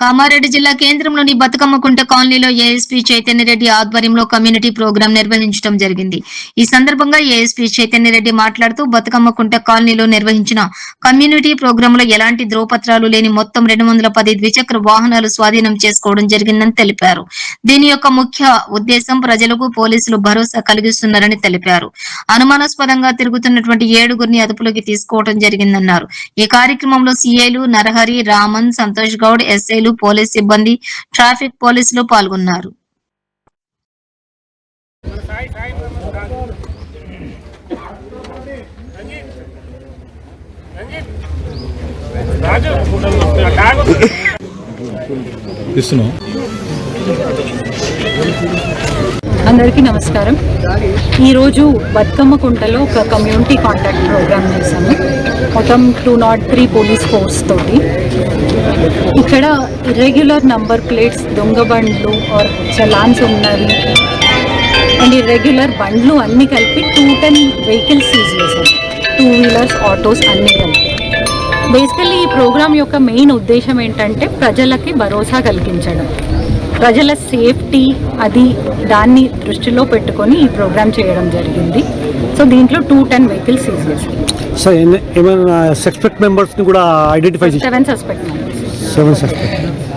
కామారెడ్డి జిల్లా కేంద్రంలోని బతుకమ్మకుంట కాలనీలో ఏఎస్పీ చైతన్యరెడ్డి ఆధ్వర్యంలో కమ్యూనిటీ ప్రోగ్రాం నిర్వహించడం జరిగింది. ఈ సందర్భంగా ఏఎస్పీ చైతన్యరెడ్డి మాట్లాడుతూ బతుకమ్మకుంట కాలనీలో నిర్వహించిన కమ్యూనిటీ ప్రోగ్రామ్లో ఎలాంటి ధ్రువపత్రాలు లేని మొత్తం రెండు వందల పది ద్విచక్ర వాహనాలు స్వాధీనం చేసుకోవడం జరిగిందని తెలిపారు. దీని యొక్క ముఖ్య ఉద్దేశం ప్రజలకు పోలీసులు భరోసా కలిగిస్తున్నారని తెలిపారు. అనుమానాస్పదంగా తిరుగుతున్నటువంటి ఏడుగురిని అదుపులోకి తీసుకోవడం జరిగిందన్నారు. ఈ కార్యక్రమంలో సీఐలు నరహరి రామన్ సంతోష్ గౌడ్ ఎస్ఐలు పోలీస్ సిబ్బంది ట్రాఫిక్ పోలీసులు పాల్గొన్నారు. అందరికీ నమస్కారం. ఈరోజు బతుకమ్మ కుంటలో ఒక కమ్యూనిటీ కాంటాక్ట్ ప్రోగ్రామ్ చేశాము. మొత్తం two nought three police force తోటి. ఇక్కడ ఇర్రెగ్యులర్ నంబర్ ప్లేట్స్ దొంగ బండ్లు ఆర్ చలాన్స్ ఉన్నవి. అండ్ ఇర్రెగ్యులర్ బండ్లు అన్నీ కలిపి టూ టెన్ వెహికల్స్ సీజ్ చేశారు. టూ వీలర్స్ ఆటోస్ అన్నీ కలిపి. బేసికల్లీ ఈ ప్రోగ్రామ్ యొక్క మెయిన్ ఉద్దేశం ఏంటంటే ప్రజలకి భరోసా కలిగించడం. ప్రజల సేఫ్టీ అది దాన్ని దృష్టిలో పెట్టుకొని ఈ ప్రోగ్రామ్ చేయడం జరిగింది. సో దీంట్లో టూ టెన్ వెహికల్స్ సీజ్ చేశారు. సార్ ఏమైనా సస్పెక్ట్ మెంబర్స్ని కూడా ఐడెంటిఫై చేసి సెవెన్ సస్పెక్ట్ సెవెన్ సస్పెక్ట్